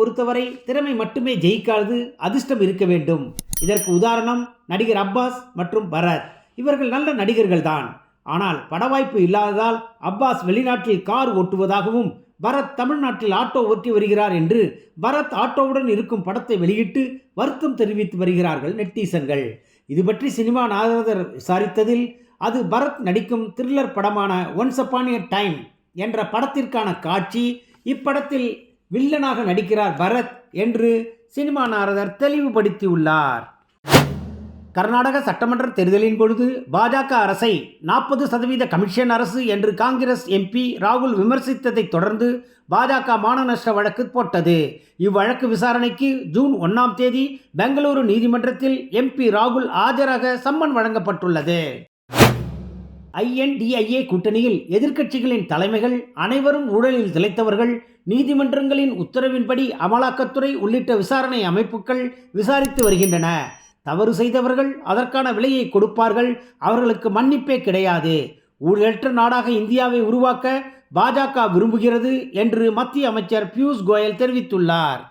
பொறுத்தவரை திறமை மட்டுமே ஜெயிக்காது அதிர்ஷ்டம் இருக்க வேண்டும். இதற்கு உதாரணம் நடிகர் அப்பாஸ் மற்றும் பரத் இவர்கள் நல்ல நடிகர்கள்தான். ஆனால் படவாய்ப்பு இல்லாததால் அப்பாஸ் வெளிநாட்டில் கார் ஓட்டுவதாகவும் பரத் தமிழ்நாட்டில் ஆட்டோ ஓட்டி வருகிறார் என்று பரத் ஆட்டோவுடன் இருக்கும் படத்தை வெளியிட்டு வருத்தம் தெரிவித்து வருகிறார்கள் நெட்டிசன்கள். இது பற்றி சினிமா நாரதர் விசாரித்ததில் அது பரத் நடிக்கும் த்ரில்லர் படமான ஒன்ஸ் அப்பான் எ டைம் என்ற படத்திற்கான காட்சி இப்படத்தில் வில்லனாக நடிக்கிறார் பரத் என்று சினிமா நாரதர் தெளிவுபடுத்தியுள்ளார். கர்நாடக சட்டமன்ற தேர்தலின் பொழுது பாஜக அரசை நாற்பது சதவீத கமிஷன் அரசு என்று காங்கிரஸ் எம்பி ராகுல் விமர்சித்ததைத் தொடர்ந்து பாஜக மான நஷ்ட வழக்கு போட்டது. இவ்வழக்கு விசாரணைக்கு ஜூன் ஒன்றாம் தேதி பெங்களூரு நீதிமன்றத்தில் எம்பி ராகுல் ஆஜராக சம்மன் வழங்கப்பட்டுள்ளது. ஐஎன்டிஐஏ கூட்டணியில் எதிர்க்கட்சிகளின் தலைமைகள் அனைவரும் ஊழலில் திளைத்தவர்கள் நீதிமன்றங்களின் உத்தரவின்படி அமலாக்கத்துறை உள்ளிட்ட விசாரணை அமைப்புகள் விசாரித்து வருகின்றன. தவறு செய்தவர்கள் அதற்கான விலையை கொடுப்பார்கள் அவர்களுக்கு மன்னிப்பே கிடையாது. ஊழலற்ற நாடாக இந்தியாவை உருவாக்க பாஜக விரும்புகிறது என்று மத்திய அமைச்சர் பியூஷ் கோயல் தெரிவித்துள்ளார்.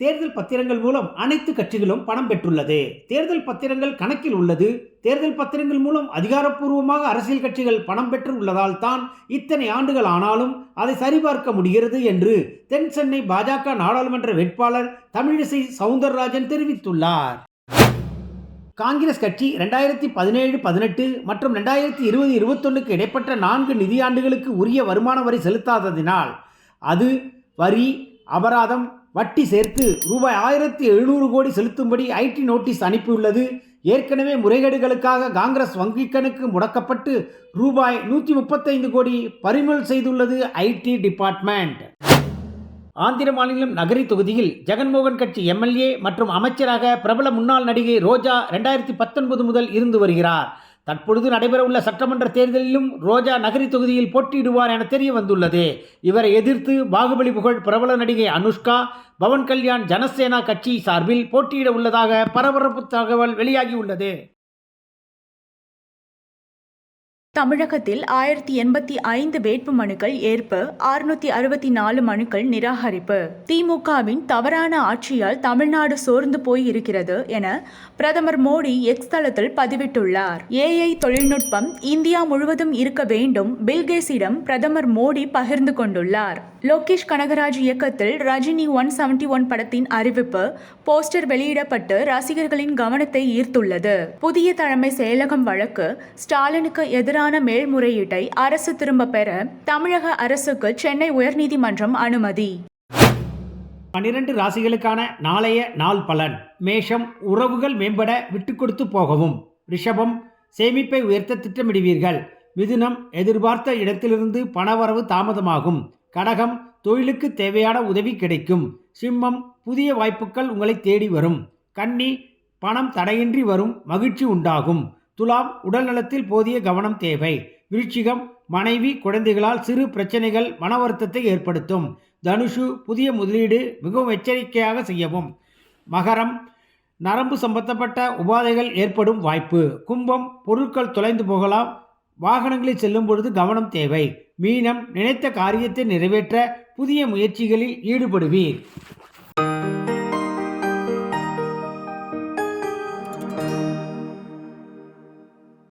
தேர்தல் பத்திரங்கள் மூலம் அனைத்து கட்சிகளும் பணம் பெற்றுள்ளது. தேர்தல் பத்திரங்கள் கணக்கில் உள்ளது. தேர்தல் பத்திரங்கள் மூலம் அதிகாரப்பூர்வமாக அரசியல் கட்சிகள் பணம் பெற்று உள்ளதால் தான் இத்தனை ஆண்டுகள் ஆனாலும் அதை சரிபார்க்க முடிகிறது என்று தென் சென்னை பாஜக நாடாளுமன்ற வேட்பாளர் தமிழிசை சவுந்தரராஜன் தெரிவித்துள்ளார். காங்கிரஸ் கட்சி ரெண்டாயிரத்தி பதினேழு பதினெட்டு மற்றும் ரெண்டாயிரத்தி இருபது இருபத்தொன்னுக்கு இடைப்பட்ட நான்கு நிதியாண்டுகளுக்கு உரிய வருமான வரி செலுத்தாததினால் அது வரி அபராதம் வட்டி சேர்த்து ரூபாய் ஆயிரத்தி எழுநூறு கோடி செலுத்தும்படி ஐடி நோட்டீஸ் அனுப்பியுள்ளது. ஏற்கனவே முறைகேடுகளுக்காக காங்கிரஸ் வங்கிக் கணக்கு முடக்கப்பட்டு ரூபாய் நூற்றி முப்பத்தைந்து கோடி பறிமுதல் செய்துள்ளது ஐடி டிபார்ட்மெண்ட். ஆந்திர மாநிலம் நகரி தொகுதியில் ஜெகன்மோகன் கட்சி எம்எல்ஏ மற்றும் அமைச்சராக பிரபல முன்னாள் நடிகை ரோஜா ரெண்டாயிரத்தி பத்தொன்பது முதல் இருந்து வருகிறார். தற்பொழுது நடைபெறவுள்ள சட்டமன்ற தேர்தலிலும் ரோஜா நகரி தொகுதியில் போட்டியிடுவார் என தெரிய வந்துள்ளது. இவரை எதிர்த்து பாகுபலி புகழ் பிரபல நடிகை அனுஷ்கா பவன் கல்யாண் ஜனசேனா கட்சி சார்பில் போட்டியிட உள்ளதாக பரபரப்பு தகவல் வெளியாகியுள்ளது தமிழகத்தில் ஆயிரத்தி எண்பத்தி ஐந்து வேட்பு மனுக்கள் ஏற்பு அறுநூத்தி அறுபத்தி நாலு மனுக்கள் நிராகரிப்பு. திமுகவின் தவறான ஆட்சியால் தமிழ்நாடு சோர்ந்து போய் இருக்கிறது என பிரதமர் மோடி எக்ஸ் தளத்தில் பதிவிட்டுள்ளார். ஏஐ தொழில்நுட்பம் இந்தியா முழுவதும் இருக்க வேண்டும் பில்கேஸிடம் பிரதமர் மோடி பகிர்ந்து கொண்டுள்ளார். லோகேஷ் கனகராஜ் இயக்கத்தில் ரஜினி ஒன் செவன்டி ஒன் படத்தின் அறிவிப்பு போஸ்டர் வெளியிடப்பட்டு ரசிகர்களின் கவனத்தை ஈர்த்துள்ளது. புதிய தலைமை செயலகம் வழக்கு ஸ்டாலினுக்கு எதிரான மேல்முறையீட்டை அரசு திரும்ப பெற தமிழக அரசுக்கு சென்னை உயர்நீதிமன்றம் அனுமதி. பனிரெண்டு ராசிகளுக்கான நாளைய நாள் பலன். மேஷம் உறவுகள் மேம்பட விட்டு கொடுத்து போகவும். ரிஷபம் சேமிப்பை உயர்த்த திட்டமிடுவீர்கள். மிதுனம் எதிர்பார்த்த இடத்திலிருந்து பணவரவு தாமதமாகும். கடகம் தொழிலுக்கு தேவையான உதவி கிடைக்கும். சிம்மம் புதிய வாய்ப்புகள் உங்களை தேடி வரும். கன்னி பணம் தடையின்றி வரும். மகிழ்ச்சி உண்டாகும். துலாம் உடல் நலத்தில் போதிய கவனம் தேவை. விருச்சிகம் மனைவி குழந்தைகளால் சிறு பிரச்சனைகள் மன வருத்தத்தை ஏற்படுத்தும். தனுஷு புதிய முதலீடு மிகவும் எச்சரிக்கையாக செய்யவும். மகரம் நரம்பு சம்பந்தப்பட்ட உபாதைகள் ஏற்படும் வாய்ப்பு. கும்பம் பொருட்கள் தொலைந்து போகலாம். வாகனங்களில் செல்லும் பொழுது கவனம் தேவை. மீனம் நினைத்த காரியத்தை நிறைவேற்ற புதிய முயற்சிகளில் ஈடுபடுவீர்.